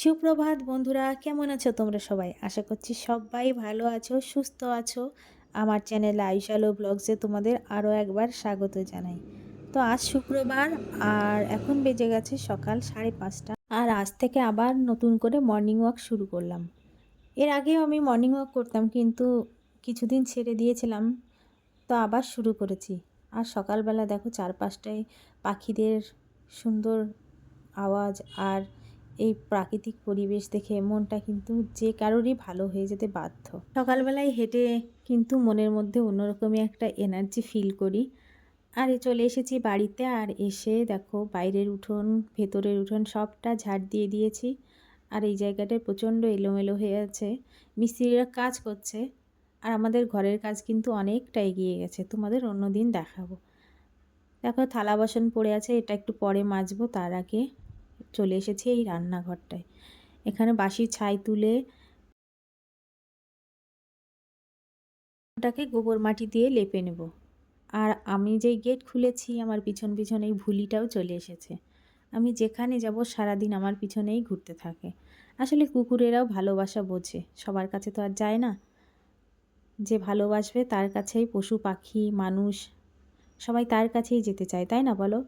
সুপ্রভাত বন্ধুরা, কেমন আছো তোমরা সবাই? আশা করছি সবাই ভালো আছো, সুস্থ আছো। আমার চ্যানেল আইশালো ব্লগসে তোমাদের আরও একবার স্বাগত জানাই। তো আজ শুক্রবার আর এখন বেজে গেছে সকাল সাড়ে পাঁচটা। আর আজ থেকে আবার নতুন করে মর্নিং ওয়াক শুরু করলাম। এর আগেও আমি মর্নিং ওয়াক করতাম, কিন্তু কিছুদিন ছেড়ে দিয়েছিলাম, তো আবার শুরু করেছি। আর সকালবেলা দেখো চারপাশটায় পাখিদের সুন্দর আওয়াজ আর এই প্রাকৃতিক পরিবেশ দেখে মনটা কিন্তু যে কারোরই ভালো হয়ে যেতে বাধ্য। সকালবেলায় হেঁটে কিন্তু মনের মধ্যে অন্যরকমই একটা এনার্জি ফিল করি। আর চলে এসেছি বাড়িতে আর এসে দেখো বাইরের উঠোন, ভেতরের উঠোন সবটা ঝাড় দিয়ে দিয়েছি। আর এই জায়গাটা প্রচণ্ড এলোমেলো হয়ে আছে। মিস্ত্রিরা কাজ করছে আর আমাদের ঘরের কাজ কিন্তু অনেকটা এগিয়ে গেছে। তোমাদের অন্য দিন দেখাবো। দেখো থালা বাসন পড়ে আছে, এটা একটু পরে মাজবো তার আগে। চলে এসেছি এই রান্নাঘরটায়। এখানে বাসি ছাই তুলে ওটাকে গোবর মাটি দিয়ে লেপে নেব। আর আমি যেই গেট খুলেছি, আমার পিছন পিছন এই ভুলিটাও চলে এসেছে। আমি যেখানে যাব সারাদিন আমার পিছনেই ঘুরতে থাকে। আসলে কুকুরেরাও ভালোবাসা বোঝে, সবার কাছে তো আর যায় না। যে ভালোবাসবে তার কাছেই পশু, পাখি, মানুষ, সবাই তার কাছেই যেতে চায়, তাই না বলো?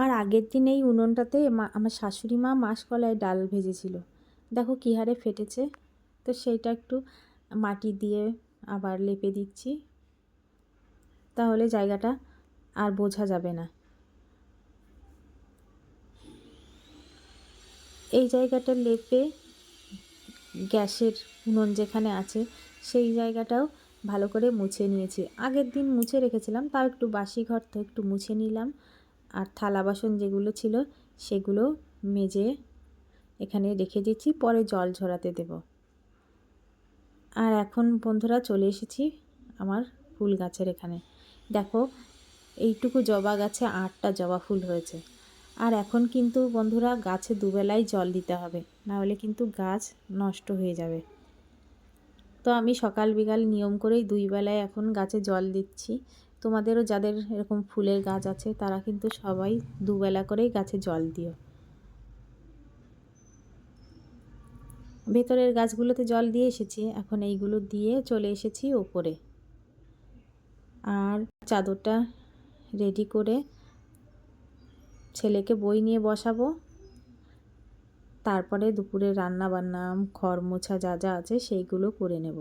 আর আগের দিন এই উনুনটাতে আমার শাশুড়ি মা মাসকলায় ডাল ভেজেছিল। দেখো কী হারে ফেটেছে। তো সেইটা একটু মাটি দিয়ে আবার লেপে দিচ্ছি। তাহলে জায়গাটা আর বোঝা যাবে না। এই জায়গাটা লেপে গ্যাসের উনুন যেখানে আছে, সেই জায়গাটাও ভালো করে মুছে নিয়েছি। আগের দিন মুছে রেখেছিলাম, তাও একটু বাসি ঘর তো একটু মুছে নিলাম। আর থালা বাসন যেগুলো ছিল সেগুলো মেজে এখানে রেখে দিচ্ছি, পরে জল ঝরাতে দেব। আর এখন বন্ধুরা চলে এসেছি আমার ফুল গাছের এখানে। দেখো, এইটুকু জবা গাছে আটটা জবা ফুল হয়েছে। আর এখন কিন্তু বন্ধুরা গাছে দুবেলাই জল দিতে হবে, না হলে কিন্তু গাছ নষ্ট হয়ে যাবে। তো আমি সকাল বিকাল নিয়ম করেই দুই বেলায় এখন গাছে জল দিচ্ছি। তোমাদেরও যাদের এরকম ফুলের গাছ আছে, তারা কিন্তু সবাই দুবেলা করেই গাছে জল দিও। ভেতরের গাছগুলোতে জল দিয়ে এসেছি, এখন এইগুলো দিয়ে চলে এসেছি ওপরে। আর চাদরটা রেডি করে ছেলেকে বই নিয়ে বসাবো। তারপরে দুপুরে রান্না বান্না খড় মোছা যা যা আছে সেইগুলো করে নেব।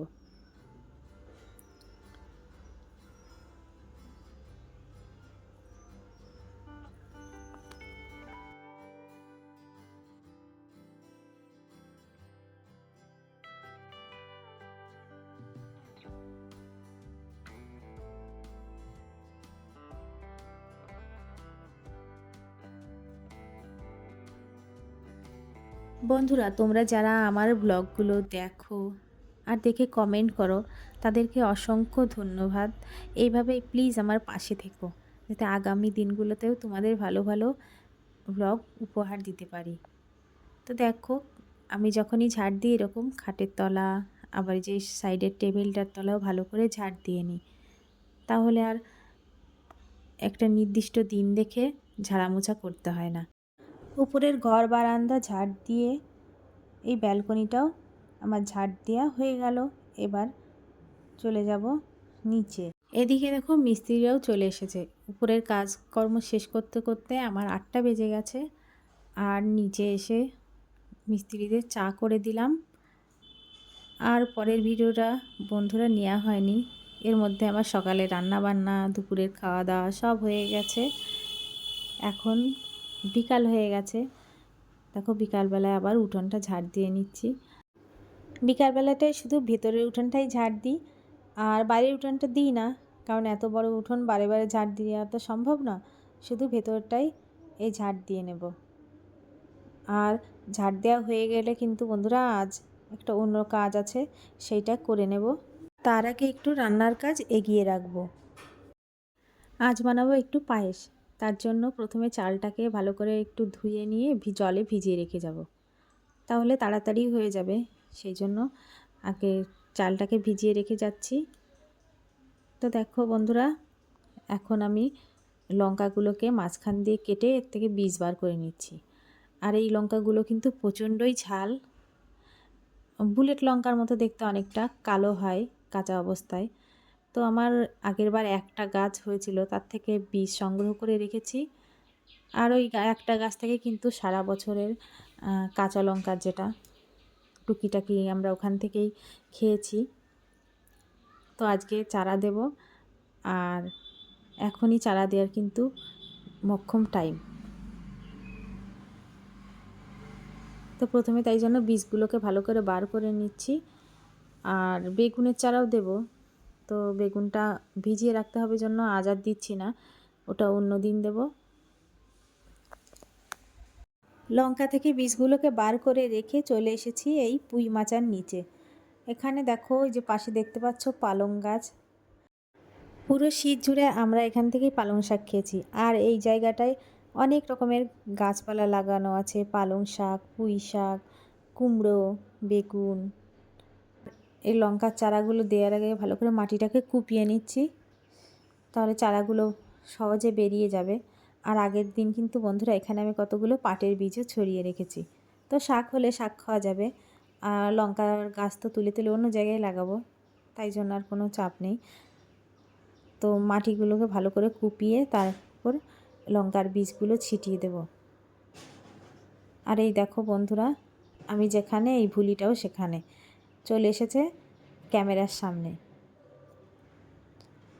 বন্ধুরা, তোমরা যারা আমার ব্লগগুলো দেখো আর দেখে কমেন্ট করো, তাদেরকে অসংখ্য ধন্যবাদ। এইভাবে প্লিজ আমার পাশে থেকো, যাতে আগামী দিনগুলোতেও তোমাদের ভালো ভালো ব্লগ উপহার দিতে পারি। তো দেখো, আমি যখনই ঝাড় দিই এরকম খাটের তলা, আবার যে সাইডের টেবিলটার তলাও ভালো করে ঝাড় দিয়ে নিই। তাহলে আর একটা নির্দিষ্ট দিন দেখে ঝাড়ামোছা করতে হয় না। উপরের ঘর বারান্দা ঝাড় দিয়ে, এই ব্যালকনিটাও আমার ঝাড় দেওয়া হয়ে গেল। এবার চলে যাব নিচে। এদিকে দেখো মিস্ত্রিরাও চলে এসেছে। উপরের কাজকর্ম শেষ করতে করতে আমার আটটা বেজে গেছে। আর নিচে এসে মিস্ত্রিদের চা করে দিলাম। আর পরের ভিডিওটা বন্ধুরা নেওয়া হয়নি। এর মধ্যে আমার সকালে রান্না বান্না দুপুরের খাওয়া দাওয়া সব হয়ে গেছে। এখন বিকাল হয়ে গেছে। দেখো বিকালবেলায় আবার উঠোনটা ঝাড় দিয়ে নিচ্ছি। বিকালবেলাটায় শুধু ভেতরের উঠোনটাই ঝাড় দিই, আর বাইরের উঠোনটা দিই না, কারণ এত বড় উঠোন বারে বারে ঝাড় দেওয়া তো সম্ভব না। শুধু ভেতরটাই এই ঝাড় দিয়ে নেব। আর ঝাড় দেওয়া হয়ে গেলে কিন্তু বন্ধুরা আজ একটা অন্য কাজ আছে, সেইটা করে নেব। তার আগে একটু রান্নার কাজ এগিয়ে রাখব। আজ বানাবো একটু পায়েস। তার জন্য প্রথমে চালটাকে ভালো করে একটু ধুয়ে নিয়ে জলে ভিজিয়ে রেখে যাব। তাহলে তাড়াতাড়ি হয়ে যাবে। সেই জন্য আগে চালটাকে ভিজিয়ে রেখে যাচ্ছি। তো দেখো বন্ধুরা, এখন আমি লঙ্কাগুলোকে মাঝখান দিয়ে কেটে এর থেকে বীজ বার করে নিচ্ছি। আর এই লঙ্কাগুলো কিন্তু প্রচণ্ডই ঝাল। বুলেট লঙ্কার মতো দেখতে অনেকটা কালো হয়, কাঁচা অবস্থায়। তো আমার আগের বার একটা গাছ হয়েছিল, তার থেকে বীজ সংগ্রহ করে রেখেছি। আর ওই একটা গাছ থেকে কিন্তু সারা বছরের কাঁচা লঙ্কার যেটা টুকিটাকি আমরা ওখান থেকেই খেয়েছি। তো আজকে চারা দেব, আর এখনই চারা দেওয়ার কিন্তু মক্ষম টাইম। তো প্রথমে তাই জন্য বীজগুলোকে ভালো করে বার করে নিচ্ছি, আর বেগুনের চারাও দেব। তো বেগুনটা ভিজিয়ে রাখতে হবে জন্য আজ আর দিচ্ছি না, ওটা অন্য দিন দেব। লঙ্কা থেকে বীজগুলোকে বার করে রেখে চলে এসেছি এই পুঁই মাচার নিচে। এখানে দেখো ওই যে পাশে দেখতে পাচ্ছ পালং গাছ। পুরো শীত জুড়ে আমরা এখান থেকেই পালং শাক খেয়েছি। আর এই জায়গাটায় অনেক রকমের গাছপালা লাগানো আছে, পালং শাক, পুঁই শাক, কুমড়ো, বেগুন। এই লঙ্কার চারাগুলো দেওয়ার আগে ভালো করে মাটিটাকে কুপিয়ে নিচ্ছি। তাহলে চারাগুলো সহজে বেরিয়ে যাবে। আর আগের দিন কিন্তু বন্ধুরা এখানে আমি কতগুলো পাটের বীজও ছড়িয়ে রেখেছি। তো শাক হলে শাক খাওয়া যাবে। আর লঙ্কার গাছ তো তুলে তুলে অন্য জায়গায় লাগাবো, তাই জন্য আর কোনো চাপ নেই। তো মাটিগুলোকে ভালো করে কুপিয়ে তারপর লঙ্কার বীজগুলো ছিটিয়ে দেব। আর এই দেখো বন্ধুরা, আমি যেখানে, এই ভুলিটাও সেখানে। চলে এসেছে ক্যামেরার সামনে।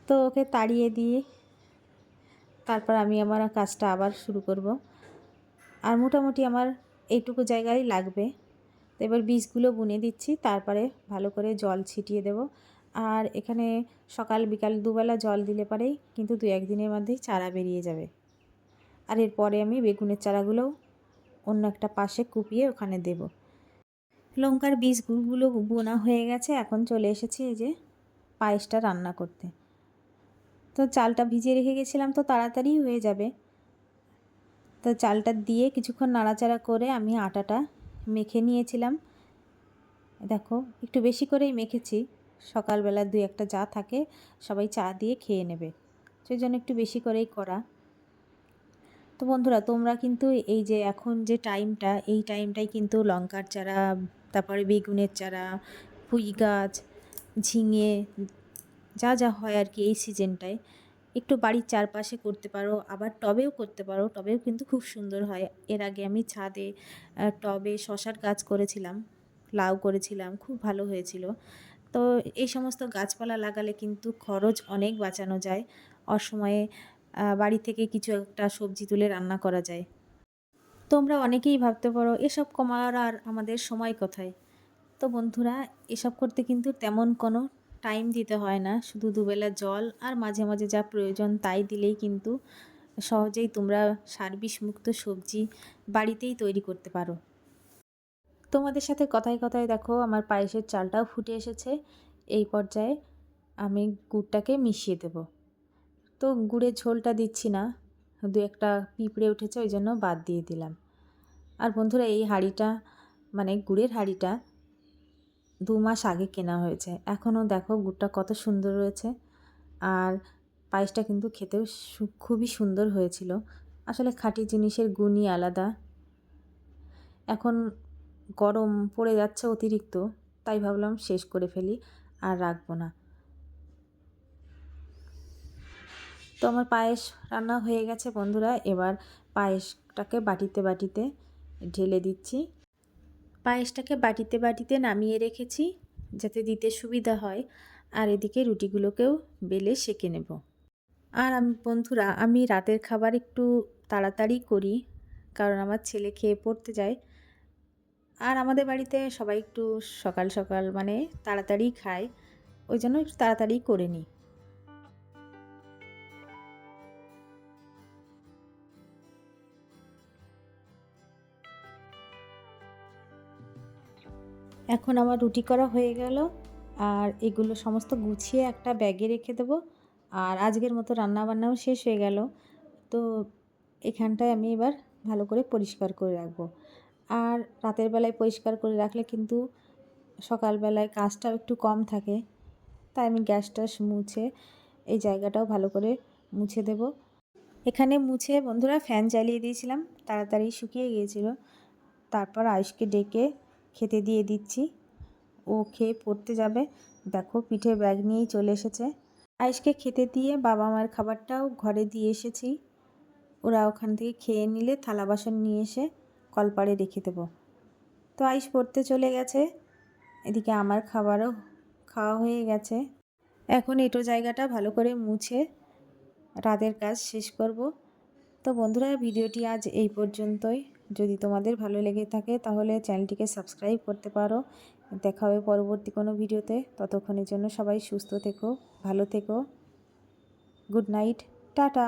তো ওকে তাড়িয়ে দিয়ে তারপর আমি আমার কাজটা আবার শুরু করব। আর মোটামুটি আমার এইটুকু জায়গায় লাগবে। তো এবার বীজগুলো বুনে দিচ্ছি, তারপরে ভালো করে জল ছিটিয়ে দেব। আর এখানে সকাল বিকাল দুবেলা জল দিলে পরেই কিন্তু দু একদিনের মধ্যেই চারা বেরিয়ে যাবে। আর এরপরে আমি বেগুনের চারাগুলোও অন্য একটা পাশে কুপিয়ে ওখানে দেব। লঙ্কার বীজগুলো বোনা হয়ে গেছে, এখন চলে এসেছি এই যে পায়েসটা রান্না করতে। তো চালটা ভিজিয়ে রেখে গেছিলাম তো তাড়াতাড়ি হয়ে যাবে। তো চালটা দিয়ে কিছুক্ষণ নাড়াচাড়া করে আমি আটাটা মেখে নিয়েছিলাম। দেখো, একটু বেশি করেই মেখেছি, সকালবেলা দুই একটা যা থাকে সবাই চা দিয়ে খেয়ে নেবে, সেই জন্য একটু বেশি করেই করা। তো বন্ধুরা, তোমরা কিন্তু এই যে এখন যে টাইমটা, এই টাইমটাই কিন্তু লঙ্কার চারা তারপরে বেগুনের চারা পুঁই গাছ, ঝিঙে, যা যা হয় আর কি এই সিজনটায় একটু বাড়ির চারপাশে করতে পারো, আবার টবেও করতে পারো, টবেও কিন্তু খুব সুন্দর হয়। এর আগে আমি ছাদে টবে শশার গাছ করেছিলাম, লাউ করেছিলাম, খুব ভালো হয়েছিল। তো এই সমস্ত গাছপালা লাগালে কিন্তু খরচ অনেক বাঁচানো যায়। অসময়ে বাড়ি থেকে কিছু একটা সবজি তুলে রান্না করা যায়। তোমরা অনেকেই ভাবতে পারো, এসব কমার আর আমাদের সময় কোথায়? তো বন্ধুরা, এসব করতে কিন্তু তেমন কোনো টাইম দিতে হয় না। শুধু দুবেলা জল আর মাঝে মাঝে যা প্রয়োজন তাই দিলেই কিন্তু সহজেই তোমরা সার্বিস মুক্ত সবজি বাড়িতেই তৈরি করতে পারো। তোমাদের সাথে কথায় কথায় দেখো, আমার পায়েসের চালটাও ফুটে এসেছে। এই পর্যায়ে আমি গুড়টাকে মিশিয়ে দেব। তো গুড়ের ঝোলটা দিচ্ছি না, দু একটা পিঁপড়ে উঠেছে, ওই জন্য বাদ দিয়ে দিলাম। আর বন্ধুরা, এই হাঁড়িটা মানে গুড়ের হাঁড়িটা দু মাস আগে কেনা হয়েছে। এখনও দেখো গুড়টা কত সুন্দর রয়েছে আর পায়েসটা কিন্তু খেতেও খুবই সুন্দর হয়েছিল। আসলে খাঁটি জিনিসের গুণই আলাদা। এখন গরম পড়ে যাচ্ছে অতিরিক্ত, তাই ভাবলাম শেষ করে ফেলি আর রাখব না। তো আমার পায়েস রান্না হয়ে গেছে বন্ধুরা, এবার পায়েসটাকে বাটিতে বাটিতে ঢেলে দিচ্ছি। পায়েসটাকে বাটিতে বাটিতে নামিয়ে রেখেছি যাতে দিতে সুবিধা হয়। আর এদিকে রুটিগুলোকেও বেলে সেঁকে নেব। আর আমি বন্ধুরা, আমি রাতের খাবার একটু তাড়াতাড়ি করি, কারণ আমার ছেলে খেয়ে পড়তে যায়। আর আমাদের বাড়িতে সবাই একটু সকাল সকাল মানে তাড়াতাড়ি খায়, ওই জন্য একটু তাড়াতাড়ি করে নিই। এখন আমার রুটি করা হয়ে গেল, আর এগুলো সমস্ত গুছিয়ে একটা ব্যাগে রেখে দেবো। আর আজকের মতো রান্না বান্নাও শেষ হয়ে গেল। তো এখানটায় আমি এবার ভালো করে পরিষ্কার করে রাখব। আর রাতের বেলায় পরিষ্কার করে রাখলে কিন্তু সকালবেলায় কাজটাও একটু কম থাকে। তাই আমি গ্যাস ট্যাস মুছে এই জায়গাটাও ভালো করে মুছে দেব। এখানে মুছে বন্ধুরা ফ্যান চালিয়ে দিয়েছিলাম, তাড়াতাড়ি শুকিয়ে গিয়েছিল। তারপর আয়ুষকে ডেকে খেতে দিয়ে দিচ্ছি। ও খেয়ে পড়তে যাবে। দেখো পিঠে ব্যাগ নিয়েই চলে এসেছে। আয়ুষকে খেতে দিয়ে বাবা মার খাবারটাও ঘরে দিয়ে এসেছি। ওরা ওখান থেকে খেয়ে নিলে থালা বাসন নিয়ে এসে কলপাড়ে রেখে দেবো। তো আয়ুষ পড়তে চলে গেছে। এদিকে আমার খাবারও খাওয়া হয়ে গেছে। এখন এটো জায়গাটা ভালো করে মুছে রাতের কাজ শেষ করব। তো বন্ধুরা, ভিডিওটি আজ এই পর্যন্তই। যদি তোমাদের ভালো লেগে থাকে তাহলে চ্যানেলটিকে সাবস্ক্রাইব করতে পারো। দেখা হবে পরবর্তী কোনো ভিডিওতে। ততক্ষণের জন্য সবাই সুস্থ থেকো, ভালো থেকো। Good night, tata.